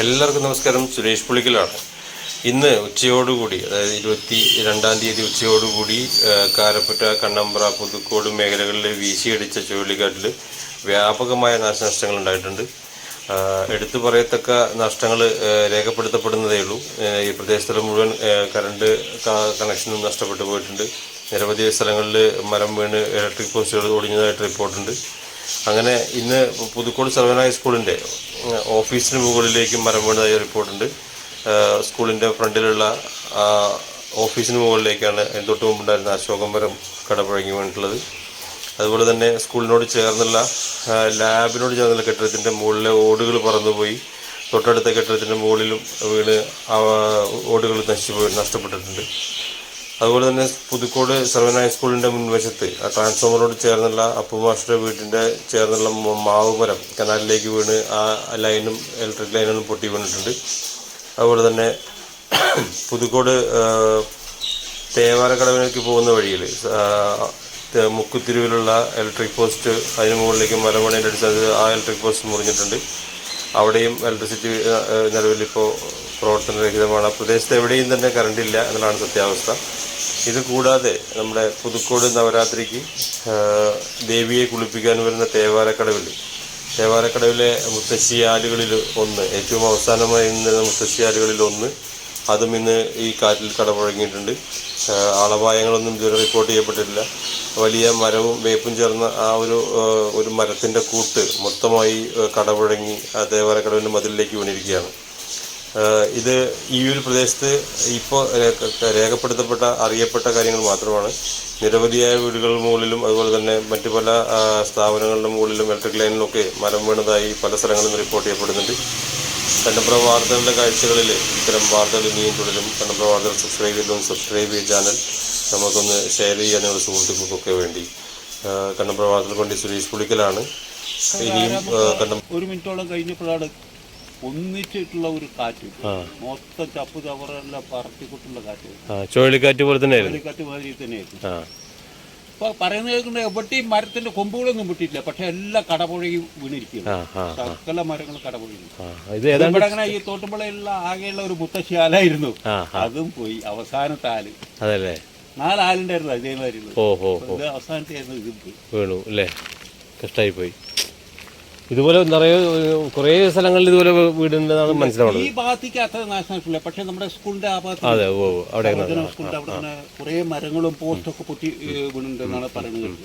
എല്ലാവർക്കും നമസ്കാരം. സുരേഷ് പുളിക്കലാണ്. ഇന്ന് ഉച്ചയോടുകൂടി അതായത് ഇരുപത്തി രണ്ടാം തീയതി ഉച്ചയോടുകൂടി കാരപ്പുറ്റ കണ്ണമ്പ്ര പുതുക്കോട് മേഖലകളിൽ വീശിയടിച്ച ചുഴലിക്കാറ്റിൽ വ്യാപകമായ നാശനഷ്ടങ്ങൾ ഉണ്ടായിട്ടുണ്ട്. എടുത്തു പറയത്തക്ക നഷ്ടങ്ങൾ രേഖപ്പെടുത്തപ്പെടുന്നതേ ഉള്ളൂ. ഈ പ്രദേശത്തിൽ മുഴുവൻ കറണ്ട് കണക്ഷനും നഷ്ടപ്പെട്ടു പോയിട്ടുണ്ട്. നിരവധി സ്ഥലങ്ങളിൽ മരം വീണ് ഇലക്ട്രിക് പോസ്റ്റുകൾ ഒടിഞ്ഞതായിട്ട് റിപ്പോർട്ടുണ്ട്. അങ്ങനെ ഇന്ന് പുതുക്കോട് സർവനായ സ്കൂളിന്റെ ഓഫീസിന് മുകളിലേക്ക് മരം വീണതായി റിപ്പോർട്ടുണ്ട്. സ്കൂളിന്റെ ഫ്രണ്ടിലുള്ള ഓഫീസിന് മുകളിലേക്കാണ് തൊട്ട് മുമ്പുണ്ടായിരുന്ന അശോകം മരം കടപുഴങ്ങി വീണിട്ടുള്ളത്. അതുപോലെ തന്നെ സ്കൂളിനോട് ചേർന്നുള്ള ലാബിനോട് ചേർന്നുള്ള കെട്ടിടത്തിന്റെ മുകളിലെ ഓടുകൾ പറന്നുപോയി. തൊട്ടടുത്ത കെട്ടിടത്തിന്റെ മുകളിലും വീണ് ഓടുകൾ നശിച്ചു പോയി നഷ്ടപ്പെട്ടിട്ടുണ്ട്. അതുപോലെ തന്നെ പുതുക്കോട് സർവനായ ഹൈസ്കൂളിന്റെ മുൻവശത്ത് ആ ട്രാൻസ്ഫോമറോട് ചേർന്നുള്ള അപ്പുമാഷയുടെ വീട്ടിന്റെ ചേർന്നുള്ള മാവ് മരം കനാലിലേക്ക് വീണ് ആ ലൈനും ഇലക്ട്രിക് ലൈനും പൊട്ടി വീണിട്ടുണ്ട്. അതുപോലെ തന്നെ പുതുക്കോട് തേവാരക്കടവിനേക്ക് പോകുന്ന വഴിയിൽ മുക്കുത്തിരിവിലുള്ള ഇലക്ട്രിക് പോസ്റ്റ് അതിന് മുകളിലേക്ക് മരമണേന്റെ അടിച്ചത് ആ ഇലക്ട്രിക് പോസ്റ്റ് മുറിഞ്ഞിട്ടുണ്ട്. അവിടെയും ഇലക്ട്രിസിറ്റി നിലവിൽ ഇപ്പോൾ പ്രവർത്തനരഹിതമാണ്. പ്രദേശത്ത് എവിടെയും തന്നെ കറണ്ട് ഇല്ല എന്നുള്ളതാണ് സത്യാവസ്ഥ. ഇത് കൂടാതെ നമ്മുടെ പുതുക്കോട് നവരാത്രിക്ക് ദേവിയെ കുളിപ്പിക്കാൻ വരുന്ന തേവാരക്കടവിൽ തേവാരക്കടവിലെ മുത്തശ്ശിയാലുകളിൽ ഒന്ന് ഏറ്റവും അവസാനമായി നിന്നിരുന്ന മുത്തശ്ശിയാലുകളിൽ ഒന്ന് അതും ഇന്ന് ഈ കാറ്റിൽ കടപുഴങ്ങിയിട്ടുണ്ട്. ആളപായങ്ങളൊന്നും ഇതുവരെ റിപ്പോർട്ട് ചെയ്യപ്പെട്ടിട്ടില്ല. വലിയ മരവും വേപ്പും ചേർന്ന ആ ഒരു ഒരു മരത്തിന്റെ കൂട്ട് മൊത്തമായി കടപുഴങ്ങി ആ തേവാരക്കടവിന്റെ മതിലിലേക്ക് വീണിരിക്കുകയാണ്. ഇത് ഈ ഒരു പ്രദേശത്ത് ഇപ്പോൾ രേഖപ്പെടുത്തപ്പെട്ട അറിയപ്പെട്ട കാര്യങ്ങൾ മാത്രമാണ്. നിരവധിയായ വീടുകൾ മുകളിലും അതുപോലെ തന്നെ മറ്റു പല സ്ഥാപനങ്ങളുടെ മുകളിലും ഇലക്ട്രിക് ലൈനിലൊക്കെ മരം വീണതായി പല സ്ഥലങ്ങളിലും റിപ്പോർട്ട് ചെയ്യപ്പെടുന്നുണ്ട്. കണ്ണപ്ര വാർത്തകളുടെ കാഴ്ചകളിൽ ഇത്തരം വാർത്തകൾ ഇനിയും തുടരും. കണ്ണപ്ര വാർത്തകൾ സബ്സ്ക്രൈബ് ചെയ്തും സബ്സ്ക്രൈബ് ചെയ്ത ചാനൽ നമുക്കൊന്ന് ഷെയർ ചെയ്യാൻ നിങ്ങളുടെ സുഹൃത്തുക്കൾക്കൊക്കെ വേണ്ടി. കണ്ണപ്ര വാർത്തകൾ കൊണ്ട് സുരേഷ് പുളിക്കലാണ്. ഇനിയും കണ്ണം ഒരു മിനിറ്റോളം കഴിഞ്ഞപ്പോഴാണ് ഒന്നിച്ചിട്ടുള്ള ഒരു കാറ്റ്. മൊത്തം ചപ്പ് ചവറെല്ലാം പറത്തിക്കൊട്ടുള്ള കാറ്റ്. ചുഴലിക്കാറ്റ് പോലെ തന്നെ ചുഴലിക്കാറ്റ് കാറ്റ് മാതിരി തന്നെയായിരുന്നു. ആ. അപ്പൊ പറയുന്നത് കേൾക്കുന്ന എവിടെയും മരത്തിന്റെ കൊമ്പുകളൊന്നും വിട്ടിട്ടില്ല പക്ഷെ എല്ലാ കടപുഴയും വീണിരിക്കുന്നു സകല മരങ്ങളും കടപുഴയും ഇവിടെ അങ്ങനെ ഈ തോട്ടുമ്പളയുള്ള ആകെയുള്ള ഒരു മുത്തശ്ശിയാലായിരുന്നു. ആ അതും പോയി. അവസാനത്തെ ആൽ. അതല്ലേ? നാലാലുണ്ടായിരുന്നു അതേമാതിരി അവസാനത്തെ ആയിരുന്നു ഇതും പോയി. വീണു അല്ലേ? കഷ്ടായി പോയി. ഇതുപോലെ നിറയെ കുറേ സ്ഥലങ്ങളിൽ ഇതുപോലെ വീടുണ്ടെന്നാണ് മനസ്സിലാവുന്നത്. ഈ ഭാഗത്തേക്ക് അത്ര നാശനഷ്ടമില്ല പക്ഷെ നമ്മുടെ സ്കൂളിന്റെ ആ ഭാഗത്ത് അതെ ഓ അവിടെ കുറേ സ്കൂളിന്റെ അവിടെ കുറെ മരങ്ങളും പോസ്റ്റൊക്കെ പൊട്ടി വീണുണ്ടെന്നാണ് പറയുന്നത്